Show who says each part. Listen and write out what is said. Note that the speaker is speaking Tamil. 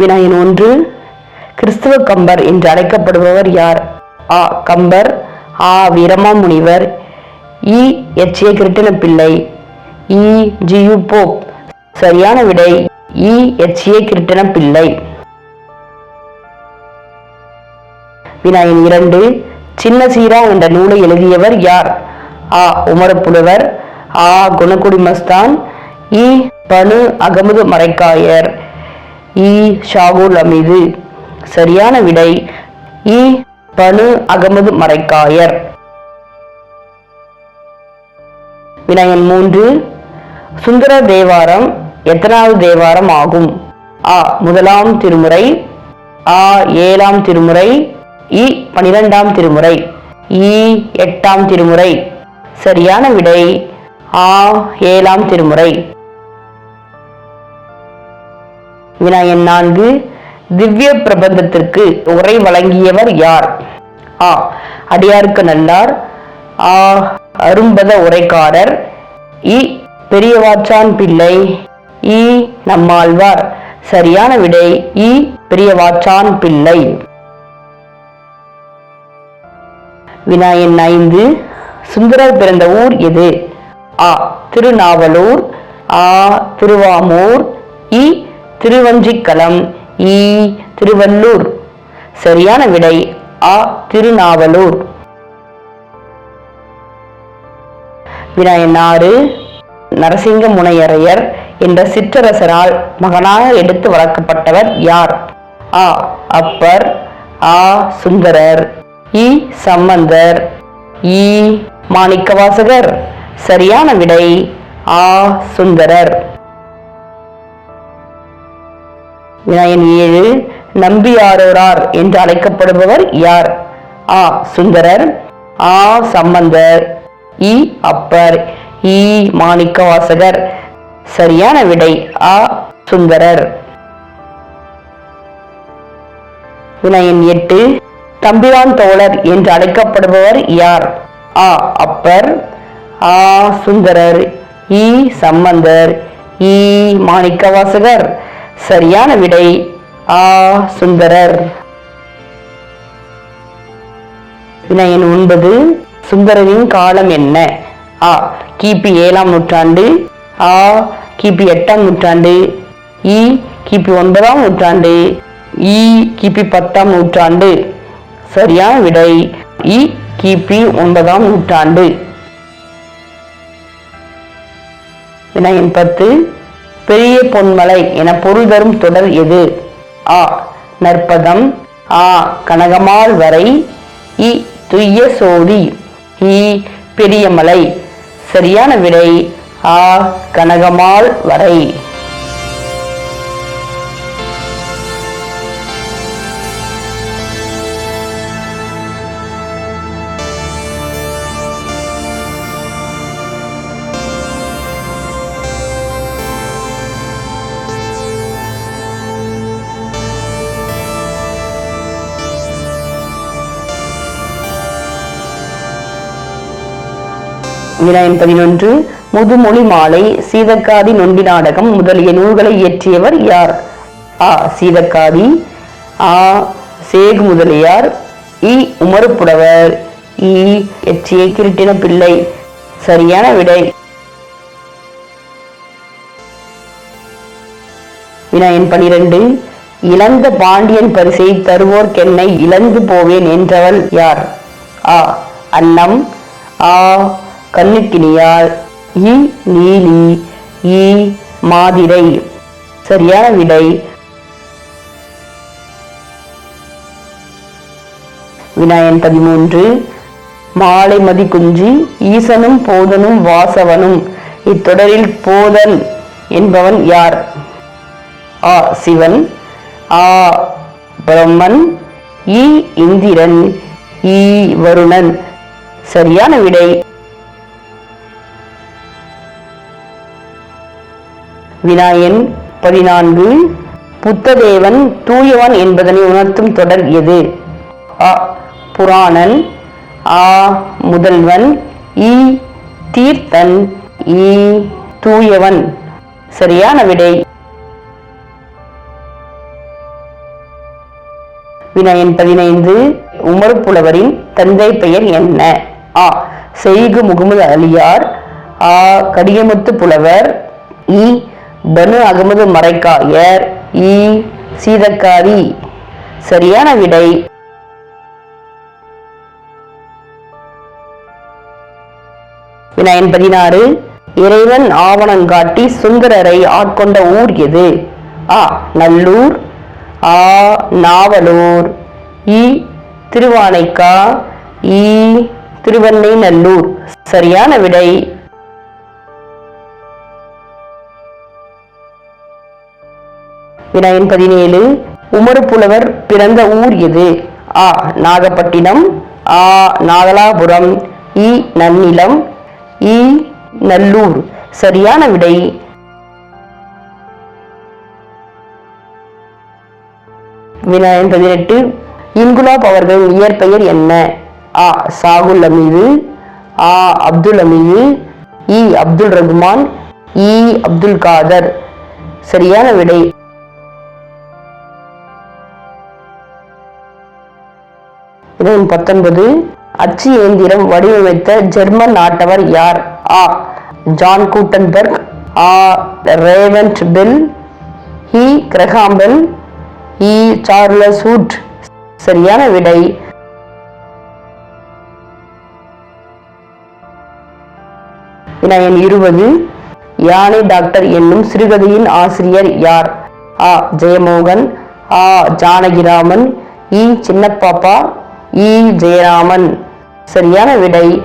Speaker 1: வினாயின் ஒன்று கிறிஸ்துவ கம்பர் என்று அழைக்கப்படுபவர் யார்? ஆ கம்பர். ஆ வீரமா முனிவர். இ எச் ஏ கிருட்டின பிள்ளை. இ ஜியு போப். சரியான விடை இ எச் ஏ கிருட்டின பிள்ளை. வினாயின் இரண்டு சின்ன சீரா என்ற நூலை எழுதியவர் யார்? ஆ உமரப்புலவர் ஆ குணக்குடி மஸ்தான். இ பனு அகமது மரைக்காயர் இ ஷாகுல் அமீது சரியான விடை இ பனு அகமது மரைக்காயர் வினயன் மூன்று சுந்தர தேவாரம் எத்தனாவது தேவாரம் ஆகும்? ஆ முதலாம் திருமுறை ஆ ஏழாம் திருமுறை இ பனிரெண்டாம் திருமுறை இ எட்டாம் திருமுறை. சரியான விடை ஆ ஏழாம் திருமுறை. வினாயன் நான்கு திவ்ய பிரபந்தத்திற்கு உரை வழங்கியவர் யார்? ஆ அடியாருக்கு நல்லார். ஆ அரும்பத உரைக்காரர். இ பெரியவாச்சான் பிள்ளை. இ நம்மாழ்வார். சரியான விடை இ பெரியவாச்சான் பிள்ளை. வினாயன் ஐந்து சுந்தரர் பிறந்த ஊர் எது? ஆ திருநாவலூர். ஆ திருவாமூர். இ திருவஞ்சிக்கலம். இ திருவள்ளூர். சரியான விடை ஆ திருநாவலூர். வினாயன் ஆறு நரசிங்க முனையரையர் என்ற சிற்றரசரால் மகனாக எடுத்து வளர்க்கப்பட்டவர் யார்? ஆ அப்பர். ஆ சுந்தரர். இ சம்பந்தர். இ மாணிக்கவாசகர். சரியான விடை ஆ சுந்தரர். வினாயன் ஏழு நம்பியாரோரார் என்று அழைக்கப்படுபவர் யார்? ஆ சுந்தரர். ஆ சம்பந்தர். இ அப்பர். இ மாணிக்கவாசகர். சரியான விடை ஆ சுந்தரர். வினயன் எட்டு தம்பிரான் தோழர் என்று அழைக்கப்படுபவர் யார்? ஆ அப்பர். ஆ சுந்தரர். இ சம்பந்தர். இ மாணிக்கவாசகர். சரியான விடை ஆ சுந்தரர். வினயன் ஒன்பது சுந்தரரின் காலம் என்ன? ஆ கிபி ஏழாம் நூற்றாண்டு ஆ கிபி எட்டாம் நூற்றாண்டு இ கிபி ஒன்பதாம் நூற்றாண்டு இ கிபி பத்தாம் நூற்றாண்டு. சரியான விடை இ கிபி ஒன்பதாம் நூற்றாண்டு. வினாயன் பத்து பெரிய பொன்மலை என பொருள் தரும் தொடர் எது? ஆ நற்பதம். ஆ கனகமால் வரை. இ துய்ய சோதி. இ பெரியமலை சரியான விடை. ஆ கனகமால் வரை. வினாயன் பதினொன்று முதுமொழி மாலை சீதக்காதி நொண்டி நாடகம் முதலிய நூல்களை இயற்றியவர் யார்? ஆ சீதக்காதி ஆ சேகு முதலியார் இ உமறுப்புடவர் இ கிருட்டின பிள்ளை. சரியான விடை. வினாயன் பனிரெண்டு இழந்த பாண்டியன் பரிசை தருவோர்க்கென்னை இழந்து போவேன் என்றவள் யார்? ஆ அன்னம் ஆ கண்ணுக்கினியால் இ நீலி இ மாதிரை சரியான விடை. விநாயகன் பதிமூன்று மாலை மதி குஞ்சி ஈசனும் போதனும் வாசவனும். இத்தொடரில் போதன் என்பவன் யார்? ஆ சிவன். ஆ பிரம்மன். இ இந்திரன். இ வருணன். சரியான விடை. வினாயன் பதினான்கு புத்ததேவன் தூயவன் என்பதனை உணர்த்தும் தொடர் எது? அ புராணன் ஆ முதல்வன் இ தீர்த்தன் இ தூயவன். சரியான விடை. வினயன் பதினைந்து உமர் புலவரின் தந்தை பெயர் என்ன? ஆ செய்கு முகமது அலியார் ஆ கடியமுத்து புலவர் இ பனு அகமது மரைக்காயர் இ. சீதக்காரி. சரியான விடை. வினாயன் பதினாறு இறைவன் ஆவணங்காட்டி சுந்தரரை ஆட்கொண்ட ஊர் எது? ஆ நல்லூர் ஆ நாவலூர் இ திருவானைக்கா இ திருவண்ணை நல்லூர். சரியான விடை. வினாயன் பதினேழு. உமறு புலவர் பிறந்த ஊர் எது? ஆ நாகப்பட்டினம். ஆ நாகலாபுரம் இ நன்னிலம். இ நல்லூர். சரியான விடை. வினாயன் பதினெட்டு. இன்குலாப் அவர்களின் இயற்பெயர் என்ன? ஆ சாகுல் அமீது. ஆ அப்துல் அமீது. இ அப்துல் ரகுமான். இ அப்துல் காதர். சரியான விடை. இதன் பத்தொன்பது அச்சு இயந்திரம் வடிவமைத்த ஜெர்மன் நாட்டவர் யார்? ஆ ஜான் கூட்டன்பெர்க். ஆ ரேவன்ட் பெல். இ கிரகாம்பெல் இ சார்லஸ் ஹூட். சரியான விடை. வினாயன் இருபது யானை டாக்டர் என்னும் சிறுகதையின் ஆசிரியர் யார்? ஆ ஜெயமோகன். ஆ ஜானகிராமன். இ சின்னப்பாப்பா. இ ஜெயராமன். சரியான விடை.